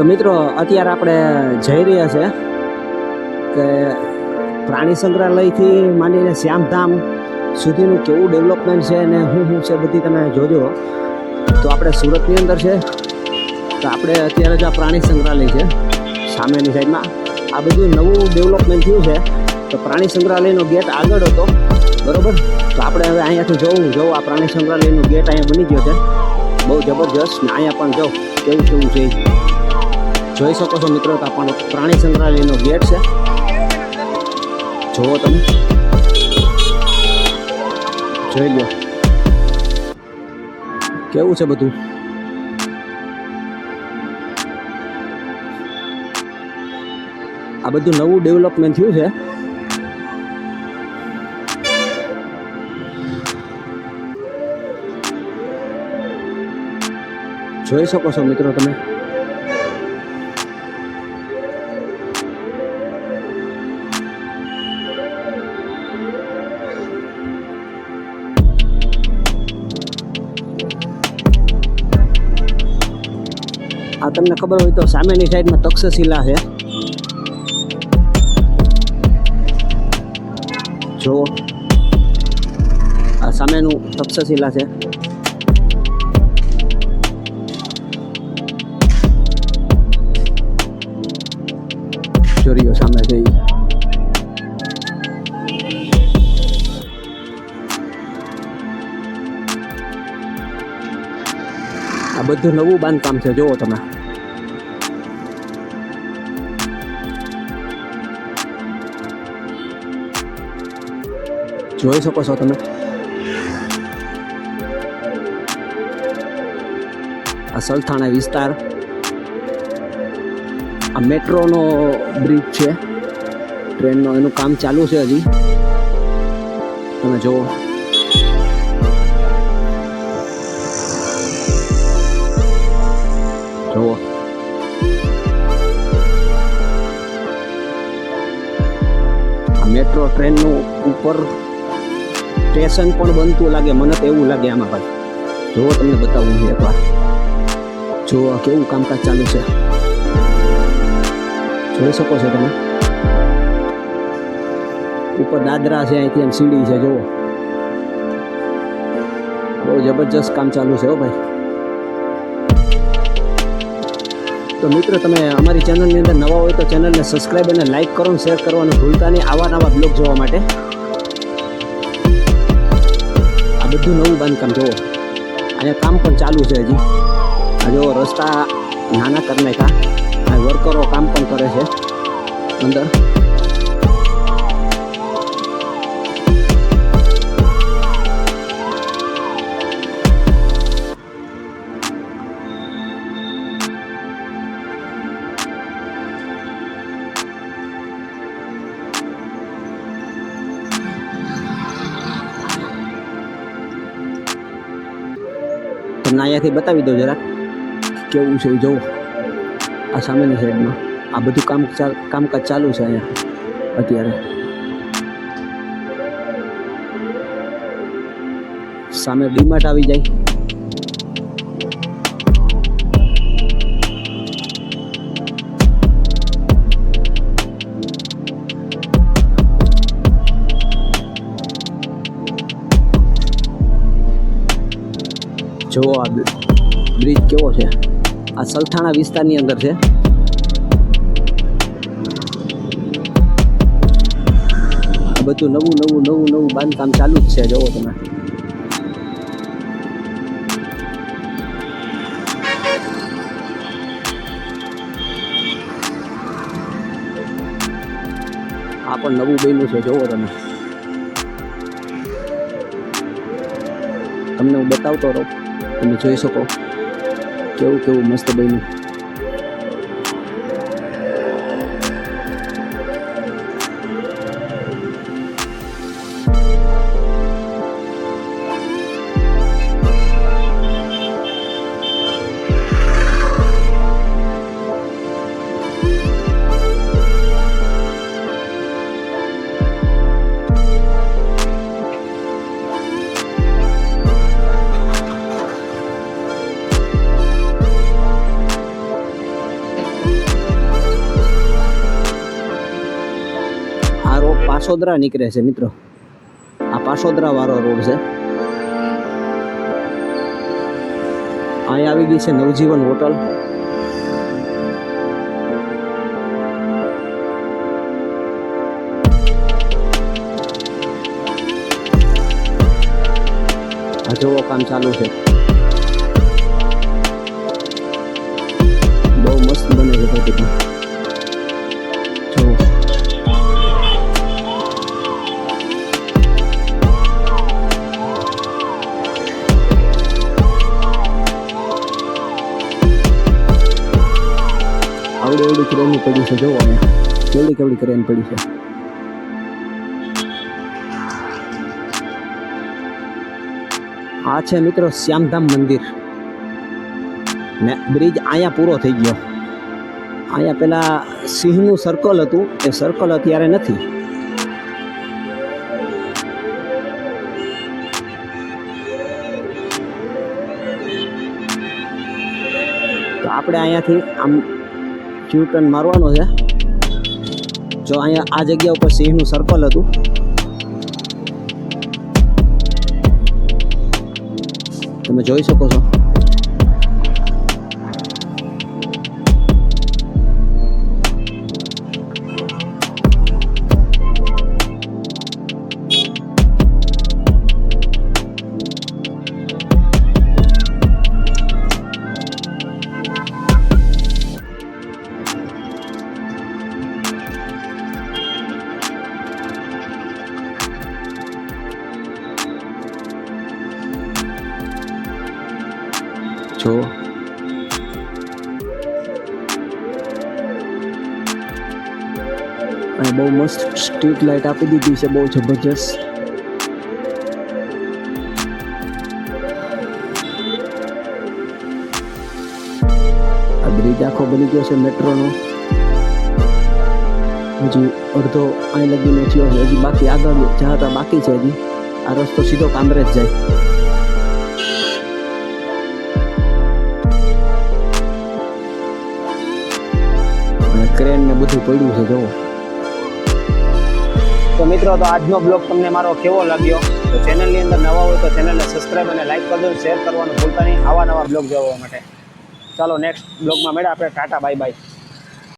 તો મિત્રો, અત્યારે આપણે જઈ રહ્યા છે કે પ્રાણી સંગ્રહાલયથી માંડીને શ્યામધામ સુધીનું કેવું ડેવલપમેન્ટ છે અને શું શું છે બધી તમે જોજો. તો આપણે સુરતની અંદર છે. તો આપણે અત્યારે જ આ પ્રાણી સંગ્રહાલય છે. સામેની સાઈડમાં આ બધું નવું ડેવલપમેન્ટ થયું છે. તો પ્રાણી સંગ્રહાલયનો ગેટ આગળ હતો. બરોબર? તો આપણે હવે અહીંયાથી જોવું જોવું આ પ્રાણી સંગ્રહાલયનો ગેટ અહીંયા બની ગયો છે. બહુ જબરજસ્ત ને અહીંયા પણ જો કેવું કેવું છે. જોઈ શકો છો મિત્રો તો આ પ્રાણી સંગ્રહાલયનો ગેટ છે. જુઓ તમે. જોઈ લો. કેવું છે બધું? આ બધું નવું ડેવલપમેન્ટ થયું છે. જોઈ શકો છો મિત્રો તમે. આ તમને ખબર હોય તો સામેની સાઈડમાં તક્ષશિલા છે. જુઓ. આ સામેનું તક્ષશિલા છે. આ બધું નવું બાંધકામ છે, જુઓ તમે. જોઈ શકો છો તમે. આ સલથાણા વિસ્તાર. આ મેટ્રોનો બ્રિજ છે. ટ્રેનનો એનું કામ ચાલુ છે હજી. તમે જુઓ. ટ્રેનનું ઉપર સ્ટેશન પણ બનતું લાગે, મને તો એવું લાગે આમાં ભાઈ. જો તમને બતાવું છું એકવાર. જો કેવું કામકાજ ચાલુ છે. જોઈ શકો છો તમે. ઉપર દાદરા છે, અહીંથી એમ સીડી છે, જુઓ. બહુ જબરજસ્ત કામ ચાલુ છે હો ભાઈ. તો મિત્રો, તમે અમારી ચેનલની અંદર નવા હોય તો ચેનલને સબસ્ક્રાઈબ અને લાઈક કરો શેર કરવાનું ભૂલતા નહીં. આવા નવા બ્લોગ જોવા માટે. આ બધું નવું બાંધકામ, જુઓ. અને કામ પણ ચાલુ છે હજી. આ જો રસ્તા નાના કરી નાખ્યા. વર્કરો કામ પણ કરે છે અંદર. તમને અહીંયાથી બતાવી દો જરાક. કેવું છે જવું. આ સામેની સાઈડમાં. આ બધું કામ કામકાજ ચાલુ છે અહીંયા. અત્યારે. સામે ડીમાર્ટ આવી જાય. જુઓ આ બ્રિજ કેવો છે? આ સલથાણા વિસ્તારની અંદર છે. આ બધું નવું નવું નવું નવું બાંધકામ ચાલુ જ છે જુઓ તમે. આ પણ નવું બન્યું છે જુઓ તમે. તમને હું બતાવતો રહું. તમે જોઈ શકો. કેવું કેવું મસ્ત બન્યું. પાસોદરા નીકળે છે મિત્રો. આ પાસોદરા વાળો રોડ છે. અહીં આવી ગઈ છે નવજીવન હોટલ. જોવો કામ ચાલુ છે. બહુ મસ્ત બને છે પ્રતિમા એવડી ક્રેન પડી છે, જોવો અહીંયા કેવડી કેવડી ક્રેન પડી છે. આ છે મિત્રો શ્યામધામ મંદિર. ને બ્રિજ અહીંયા પૂરો થઈ ગયો. અહીંયા પેલા સિંહનું સર્કલ હતું, એ સર્કલ અત્યારે નથી. તો આપણે અહીંયાથી આમ ટર્ન મારવાનો છે. જો અહીંયા આ જગ્યા ઉપર સિંહનું સર્કલ હતું. તમે જોઈ શકો છો. જો અને બહુ મસ્ત સ્ટ્રીટ લાઇટ આપી દીધી છે, બહુ જબરજસ્ત. આ બ્રિજ આખો બની ગયો છે મેટ્રોનો. હજી અડધો અહીં લગી થયો હજી બાકી આગળ જતા બાકી છે હજી. આ રસ્તો સીધો કામરેજ જાય. ક્રેન ને બધું પડ્યું છે જોવો તો મિત્રો, તો આજનો બ્લોગ તમને મારો કેવો લાગ્યો? તો ચેનલની અંદર નવા હોય તો ચેનલને સબસ્ક્રાઈબ અને લાઈક કરજો શેર કરવાનું ભૂલતા નહીં. આવા નવા બ્લોગ જોવા માટે. ચાલો નેક્સ્ટ બ્લોગમાં મળ્યા આપણે. Tata bye bye